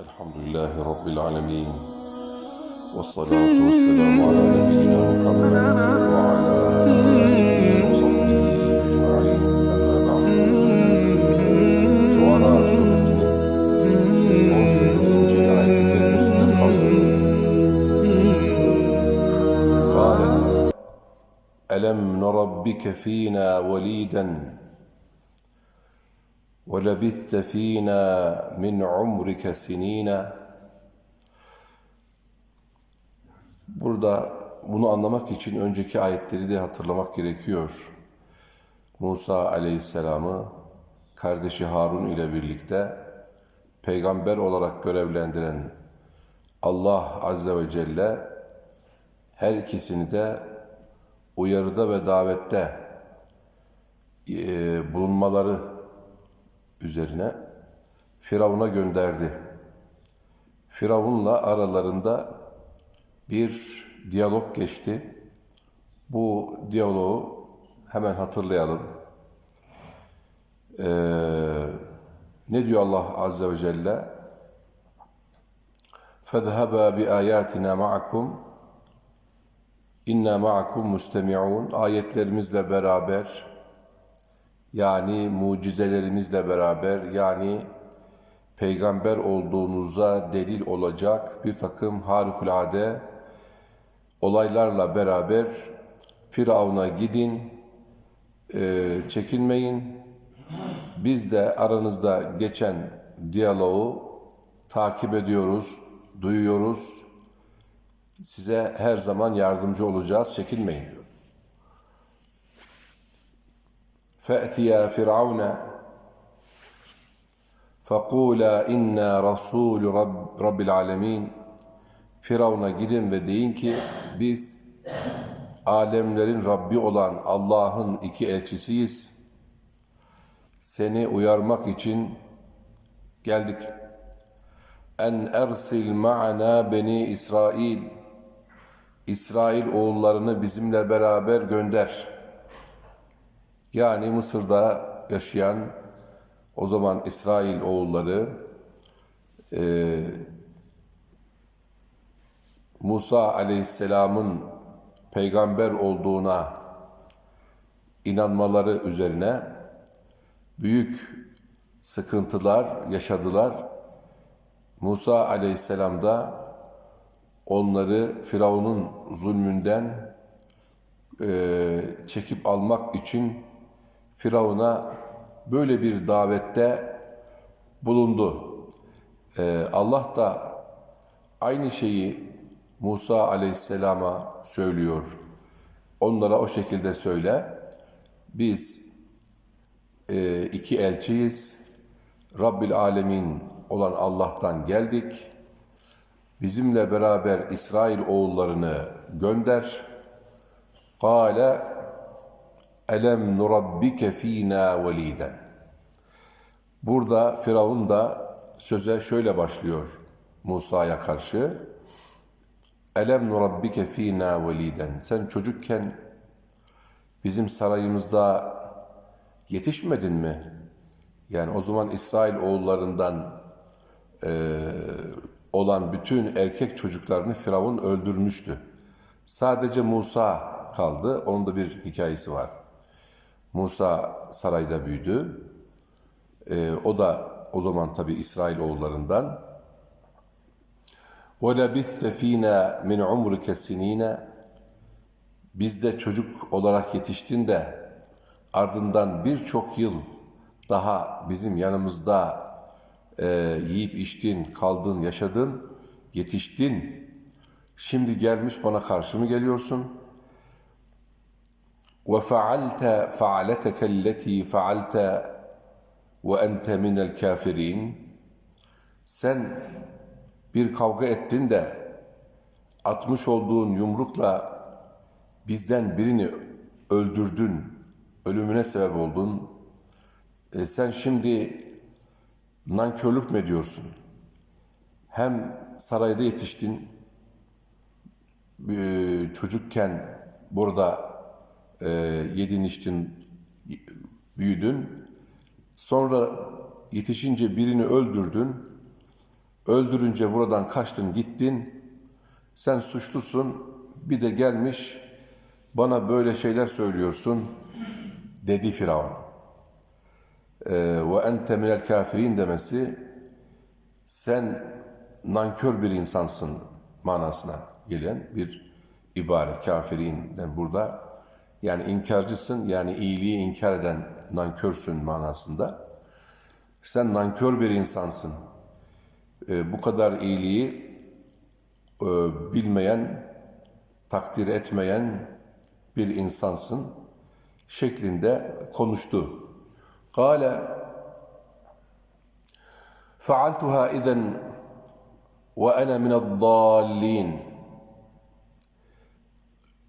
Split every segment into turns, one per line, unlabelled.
الحمد لله رب العالمين والصلاة والسلام على نبينا محمد وعلى آله وصحبه أجمعين أما بعد Şuara suresinin 18. ayet-i kerimesinde kaldı. قال ألم نربك فينا وليدا ولبثت فينا من عمرك سنين Burada bunu anlamak için önceki ayetleri de hatırlamak gerekiyor. Musa aleyhisselamı kardeşi Harun ile birlikte peygamber olarak görevlendiren Allah azze ve celle her ikisini de uyarıda ve davette e, bulunmaları üzerine Firavun'a gönderdi. Firavun'la aralarında bir diyalog geçti. Bu diyaloğu hemen hatırlayalım. Ee, ne diyor Allah Azze ve Celle? فَذْهَبَا بِآيَاتِنَا مَعَكُمْ İnna ma'akum mustemi'un ayetlerimizle beraber yani mucizelerimizle beraber yani peygamber olduğunuza delil olacak bir takım harikulade olaylarla beraber Firavun'a gidin, e, çekinmeyin. Biz de aranızda geçen diyaloğu takip ediyoruz, duyuyoruz. Size her zaman yardımcı olacağız, çekinmeyin diyor. فأتيا فرعون فقولا إنا رسول رب, رب العالمين Firavun'a gidin ve deyin ki biz alemlerin Rabbi olan Allah'ın iki elçisiyiz. Seni uyarmak için geldik. En ersil ma'ana beni İsrail. İsrail oğullarını bizimle beraber gönder. Yani Mısır'da yaşayan o zaman İsrail oğulları e, Musa aleyhisselamın peygamber olduğuna inanmaları üzerine büyük sıkıntılar yaşadılar. Musa aleyhisselam da onları Firavun'un zulmünden e, çekip almak için Firavun'a böyle bir davette bulundu. Ee, Allah da aynı şeyi Musa aleyhisselama söylüyor. Onlara o şekilde söyle. Biz e, iki elçiyiz. Rabbil alemin olan Allah'tan geldik. Bizimle beraber İsrail oğullarını gönder. Kale Elem nurabbike fînâ velîden. Burada Firavun da söze şöyle başlıyor Musa'ya karşı. Elem nurabbike fînâ velîden. Sen çocukken bizim sarayımızda yetişmedin mi? Yani o zaman İsrail oğullarından e, olan bütün erkek çocuklarını Firavun öldürmüştü. Sadece Musa kaldı. Onun da bir hikayesi var. Musa sarayda büyüdü. Ee, o da o zaman tabi İsrail oğullarından. وَلَبِثْتَ ف۪ينَا مِنْ عُمْرِكَ سِن۪ينَ Biz de çocuk olarak yetiştin de ardından birçok yıl daha bizim yanımızda e, yiyip içtin, kaldın, yaşadın, yetiştin. Şimdi gelmiş bana karşı mı geliyorsun?'' وفعلت فعلتك التي فعلت وأنت من الكافرين sen bir kavga ettin de atmış olduğun yumrukla bizden birini öldürdün, ölümüne sebep oldun. E sen şimdi nankörlük mü ediyorsun? Hem sarayda yetiştin, e, çocukken burada e, yedin içtin, büyüdün. Sonra yetişince birini öldürdün. Öldürünce buradan kaçtın gittin. Sen suçlusun. Bir de gelmiş bana böyle şeyler söylüyorsun dedi Firavun. Ee, Ve ente minel kafirin demesi sen nankör bir insansın manasına gelen bir ibare kafirinden burada. Yani inkarcısın yani iyiliği inkar eden nankörsün manasında. Sen nankör bir insansın. Ee, bu kadar iyiliği e, bilmeyen, takdir etmeyen bir insansın şeklinde konuştu. Kale فعلتها إذا وأنا من الضالين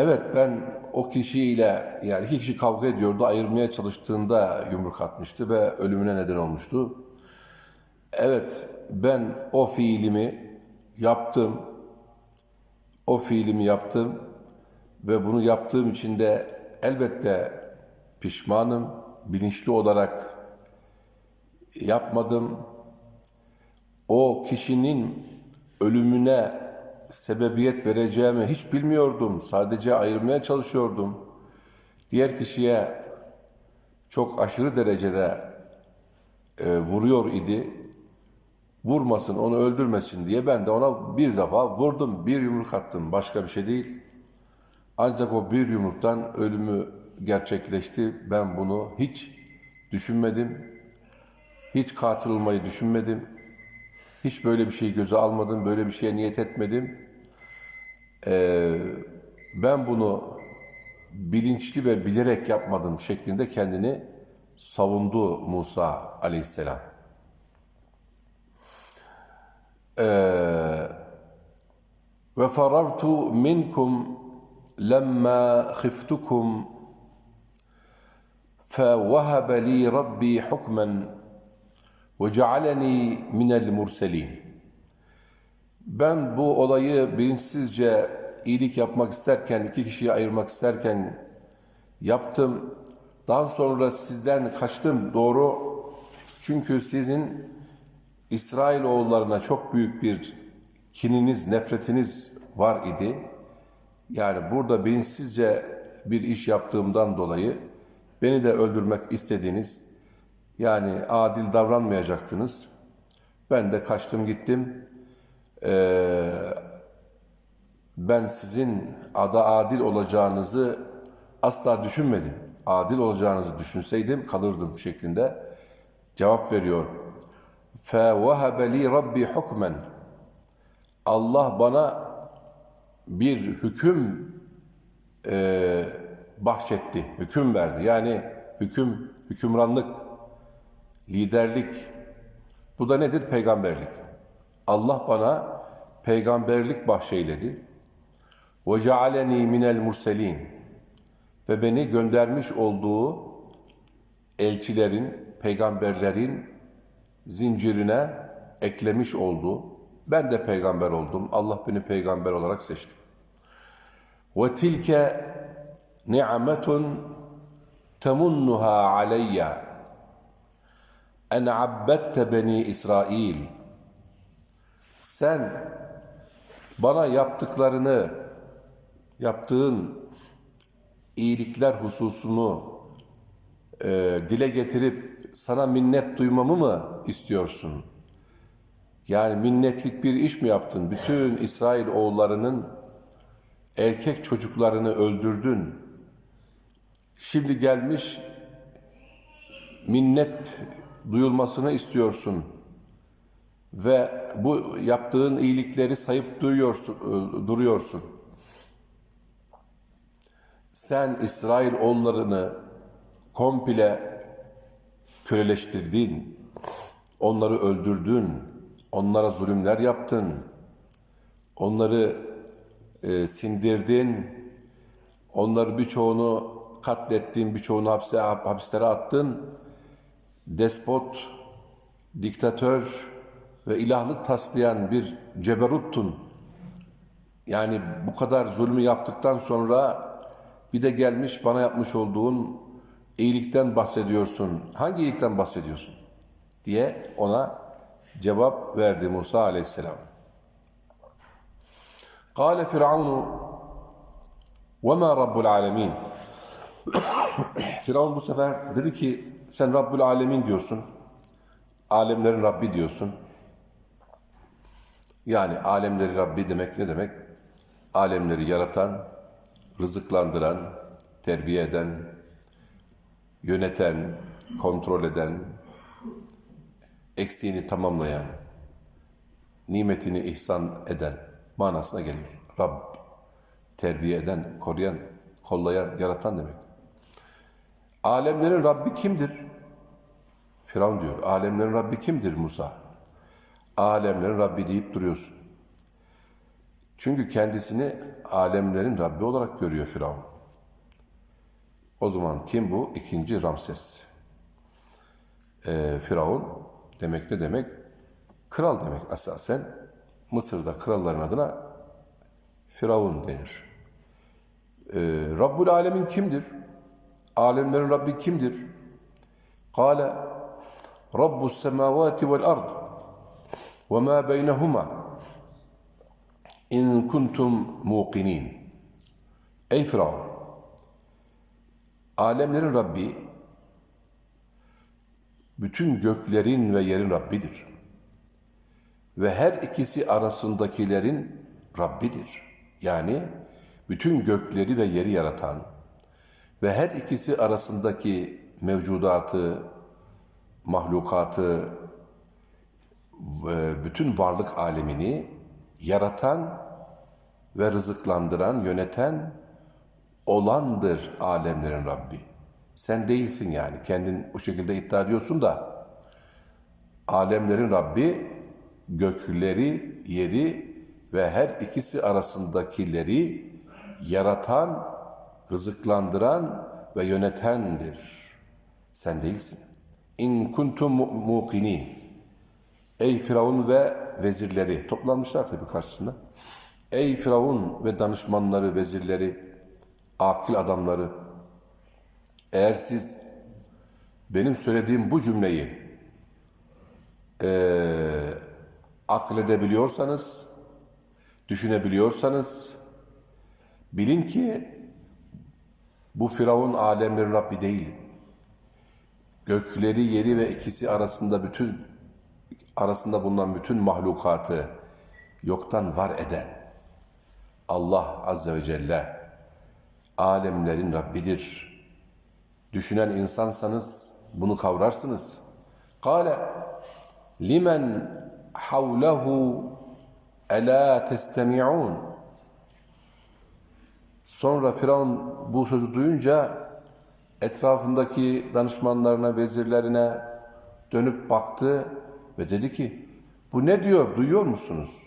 Evet ben o kişiyle yani iki kişi kavga ediyordu ayırmaya çalıştığında yumruk atmıştı ve ölümüne neden olmuştu. Evet ben o fiilimi yaptım. O fiilimi yaptım ve bunu yaptığım için de elbette pişmanım. Bilinçli olarak yapmadım. O kişinin ölümüne sebebiyet vereceğimi hiç bilmiyordum. Sadece ayırmaya çalışıyordum. Diğer kişiye çok aşırı derecede e, vuruyor idi. Vurmasın, onu öldürmesin diye ben de ona bir defa vurdum, bir yumruk attım. Başka bir şey değil. Ancak o bir yumruktan ölümü gerçekleşti. Ben bunu hiç düşünmedim. Hiç katil olmayı düşünmedim. Hiç böyle bir şeyi göze almadım, böyle bir şeye niyet etmedim. Ee, ben bunu bilinçli ve bilerek yapmadım şeklinde kendini savundu Musa aleyhisselam. Ee, ve farartu minkum lemma khiftukum فوهب لي ربي حكما ve cealeni minel murselin. Ben bu olayı bilinçsizce iyilik yapmak isterken, iki kişiyi ayırmak isterken yaptım. Daha sonra sizden kaçtım doğru. Çünkü sizin İsrail oğullarına çok büyük bir kininiz, nefretiniz var idi. Yani burada bilinçsizce bir iş yaptığımdan dolayı beni de öldürmek istediğiniz yani adil davranmayacaktınız. Ben de kaçtım gittim. Ee, ben sizin ada adil olacağınızı asla düşünmedim. Adil olacağınızı düşünseydim kalırdım şeklinde cevap veriyor. فَوَهَبَ لِي رَبِّي حُكْمًا Allah bana bir hüküm e, bahşetti, hüküm verdi. Yani hüküm, hükümranlık liderlik. Bu da nedir? Peygamberlik. Allah bana peygamberlik bahşeyledi. Ve cealeni minel murselin. Ve beni göndermiş olduğu elçilerin, peygamberlerin zincirine eklemiş oldu. Ben de peygamber oldum. Allah beni peygamber olarak seçti. Ve tilke ni'metun temunnuha aleyya en abbette beni İsrail. Sen bana yaptıklarını, yaptığın iyilikler hususunu e, dile getirip sana minnet duymamı mı istiyorsun? Yani minnetlik bir iş mi yaptın? Bütün İsrail oğullarının erkek çocuklarını öldürdün. Şimdi gelmiş minnet duyulmasını istiyorsun. Ve bu yaptığın iyilikleri sayıp duyuyorsun, e, duruyorsun. Sen İsrail oğullarını komple köleleştirdin, onları öldürdün, onlara zulümler yaptın, onları e, sindirdin, onları birçoğunu katlettin, birçoğunu hapse, hapislere attın despot, diktatör ve ilahlık taslayan bir ceberuttun. Yani bu kadar zulmü yaptıktan sonra bir de gelmiş bana yapmış olduğun iyilikten bahsediyorsun. Hangi iyilikten bahsediyorsun? diye ona cevap verdi Musa aleyhisselam. Kale Firavunu ve ma Rabbul alemin. Firavun bu sefer dedi ki sen Rabbul alemin diyorsun. Alemlerin Rabbi diyorsun. Yani alemleri Rabbi demek ne demek? Alemleri yaratan, rızıklandıran, terbiye eden, yöneten, kontrol eden, eksiğini tamamlayan, nimetini ihsan eden manasına geliyor. Rab, terbiye eden, koruyan, kollayan, yaratan demek. Alemlerin Rabbi kimdir? Firavun diyor. Alemlerin Rabbi kimdir Musa? Alemlerin Rabbi deyip duruyorsun. Çünkü kendisini alemlerin Rabbi olarak görüyor Firavun. O zaman kim bu? İkinci Ramses. Ee, Firavun demek ne demek? Kral demek asasen. Mısır'da kralların adına Firavun denir. Ee, Rabbul Alemin kimdir? Alemlerin Rabbi kimdir? Kale Rabbus semavati vel ard ve ma beynehuma in kuntum muqinin. Ey Firavun! Alemlerin Rabbi bütün göklerin ve yerin Rabbidir. Ve her ikisi arasındakilerin Rabbidir. Yani bütün gökleri ve yeri yaratan ve her ikisi arasındaki mevcudatı, mahlukatı bütün varlık alemini yaratan ve rızıklandıran, yöneten olandır alemlerin Rabbi. Sen değilsin yani. Kendin o şekilde iddia ediyorsun da alemlerin Rabbi gökleri, yeri ve her ikisi arasındakileri yaratan, rızıklandıran ve yönetendir. Sen değilsin. İn kuntum mu- muqinin. Ey Firavun ve vezirleri toplanmışlar tabii karşısında. Ey Firavun ve danışmanları, vezirleri, akil adamları. Eğer siz benim söylediğim bu cümleyi eee akledebiliyorsanız, düşünebiliyorsanız bilin ki bu Firavun alemlerin Rabbi değil. Gökleri, yeri ve ikisi arasında bütün arasında bulunan bütün mahlukatı yoktan var eden Allah Azze ve Celle alemlerin Rabbidir. Düşünen insansanız bunu kavrarsınız. Kale limen havlehu ela testemi'un Sonra Firavun bu sözü duyunca etrafındaki danışmanlarına, vezirlerine dönüp baktı ve dedi ki bu ne diyor duyuyor musunuz?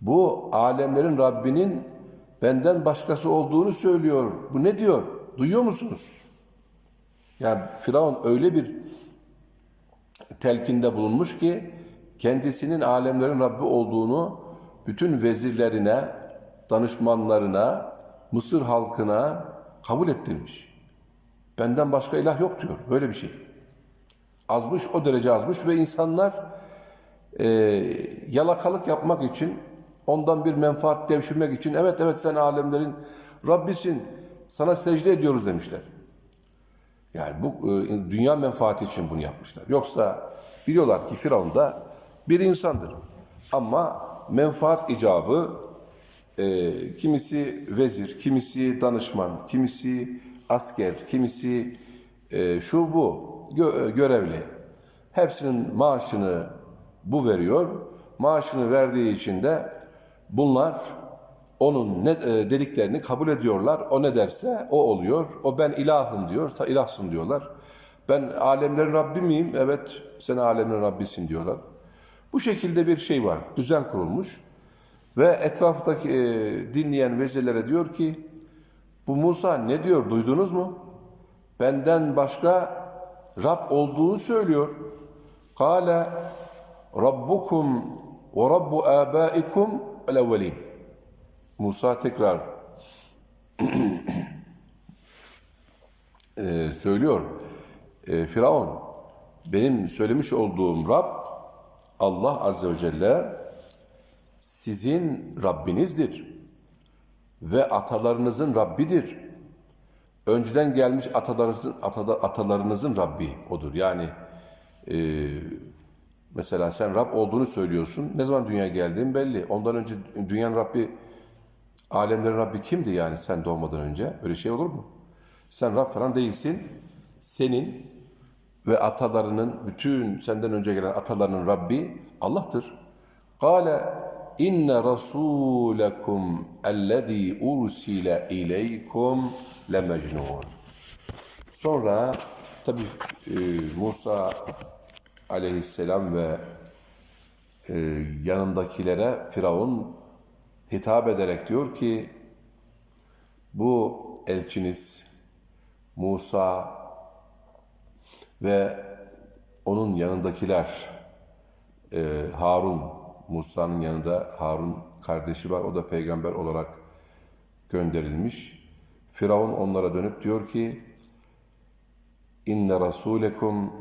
Bu alemlerin Rabbinin benden başkası olduğunu söylüyor. Bu ne diyor? Duyuyor musunuz? Yani Firavun öyle bir telkinde bulunmuş ki kendisinin alemlerin Rabbi olduğunu bütün vezirlerine, danışmanlarına, Mısır halkına kabul ettirmiş. Benden başka ilah yok diyor. Böyle bir şey. Azmış, o derece azmış ve insanlar e, yalakalık yapmak için, ondan bir menfaat devşirmek için, evet evet sen alemlerin Rabbisin, sana secde ediyoruz demişler. Yani bu e, dünya menfaati için bunu yapmışlar. Yoksa biliyorlar ki Firavun da bir insandır. Ama menfaat icabı e, kimisi vezir, kimisi danışman, kimisi asker, kimisi e, şu bu gö- görevli. Hepsinin maaşını bu veriyor. Maaşını verdiği için de bunlar onun ne, e, dediklerini kabul ediyorlar. O ne derse o oluyor. O ben ilahım diyor. Ta ilahsın diyorlar. Ben alemlerin Rabbi miyim? Evet sen alemlerin Rabbisin diyorlar. Bu şekilde bir şey var. Düzen kurulmuş. Ve etraftaki e, dinleyen vezirlere diyor ki bu Musa ne diyor duydunuz mu? Benden başka Rab olduğunu söylüyor. Kale Rabbukum ve Rabbu abaikum el. Musa tekrar e, söylüyor. E, Firavun benim söylemiş olduğum Rab Allah Azze ve Celle sizin Rabbinizdir ve atalarınızın Rabbidir. Önceden gelmiş atalarınızın, atalarınızın Rabbi odur. Yani e, mesela sen Rab olduğunu söylüyorsun. Ne zaman dünyaya geldiğin belli. Ondan önce dünyanın Rabbi, alemlerin Rabbi kimdi yani sen doğmadan önce? Öyle şey olur mu? Sen Rab falan değilsin. Senin ve atalarının, bütün senden önce gelen atalarının Rabbi Allah'tır. Kale inne rasulakum ellezî ursile ileykum lemecnun. Sonra tabi Musa aleyhisselam ve e, yanındakilere Firavun hitap ederek diyor ki bu elçiniz Musa ve onun yanındakiler e, Harun, Musa'nın yanında Harun kardeşi var. O da peygamber olarak gönderilmiş. Firavun onlara dönüp diyor ki İnne rasulekum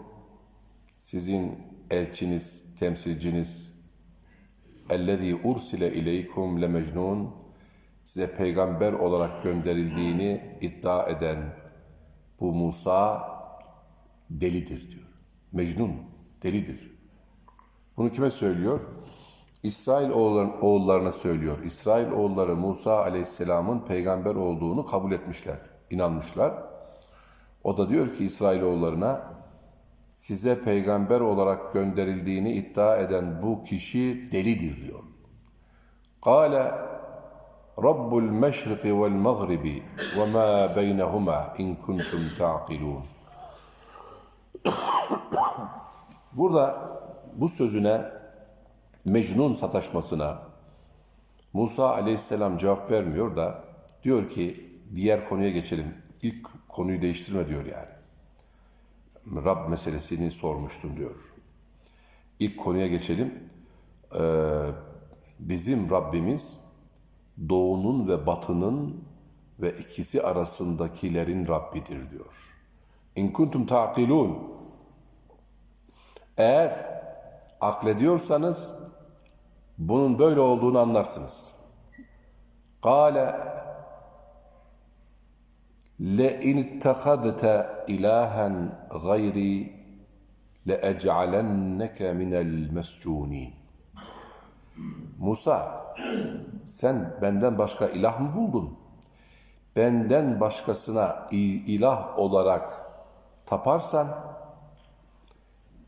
sizin elçiniz, temsilciniz ellezî ursile ileykum le mecnun size peygamber olarak gönderildiğini iddia eden bu Musa delidir diyor. Mecnun, delidir. Bunu kime söylüyor? İsrail oğulların, oğullarına söylüyor. İsrail oğulları Musa aleyhisselamın peygamber olduğunu kabul etmişler, inanmışlar. O da diyor ki İsrail oğullarına size peygamber olarak gönderildiğini iddia eden bu kişi delidir diyor. Kale Rabbul meşriki vel mağribi ve ma beynehuma in kuntum ta'qilun. Burada bu sözüne Mecnun sataşmasına Musa aleyhisselam cevap vermiyor da diyor ki diğer konuya geçelim. İlk konuyu değiştirme diyor yani. Rab meselesini sormuştum diyor. İlk konuya geçelim. Ee, bizim Rabbimiz doğunun ve batının ve ikisi arasındakilerin Rabbidir diyor. İn kuntum ta'kilun. Eğer aklediyorsanız bunun böyle olduğunu anlarsınız. Kale le in ittehadte ilahen gayri le ec'alenneke minel mescunin. Musa sen benden başka ilah mı buldun? Benden başkasına ilah olarak taparsan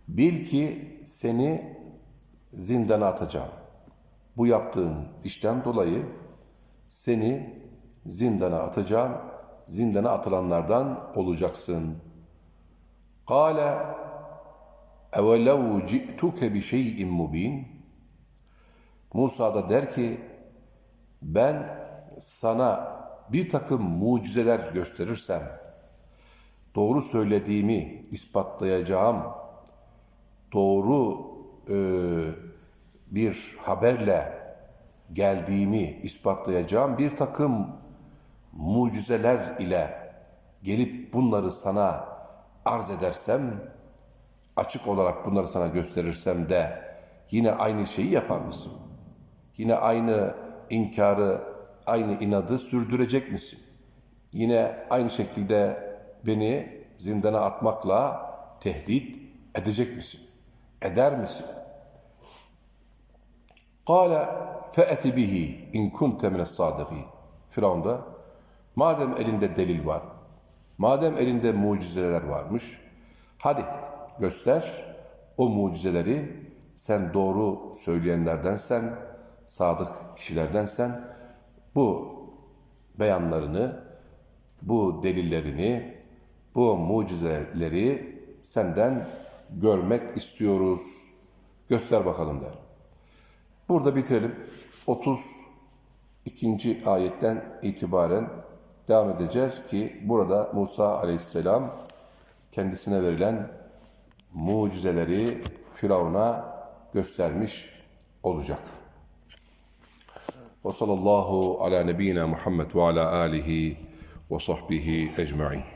bil ki seni zindana atacağım. Bu yaptığın işten dolayı seni zindana atacağım zindana atılanlardan olacaksın. Kale evelev ci'tuke bi şey'in mubin Musa da der ki ben sana bir takım mucizeler gösterirsem doğru söylediğimi ispatlayacağım doğru e, bir haberle geldiğimi ispatlayacağım bir takım mucizeler ile gelip bunları sana arz edersem, açık olarak bunları sana gösterirsem de yine aynı şeyi yapar mısın? Yine aynı inkarı, aynı inadı sürdürecek misin? Yine aynı şekilde beni zindana atmakla tehdit edecek misin? Eder misin? Kale fe'eti bihi in kunte mines sadiqin. Firavun da Madem elinde delil var, madem elinde mucizeler varmış, hadi göster o mucizeleri sen doğru söyleyenlerdensen, sadık kişilerdensen bu beyanlarını, bu delillerini, bu mucizeleri senden görmek istiyoruz. Göster bakalım der. Burada bitirelim. 32. ayetten itibaren devam edeceğiz ki burada Musa aleyhisselam kendisine verilen mucizeleri Firavun'a göstermiş olacak. Ve sallallahu ala nebiyyina Muhammed ve ala alihi ve sahbihi ecma'in.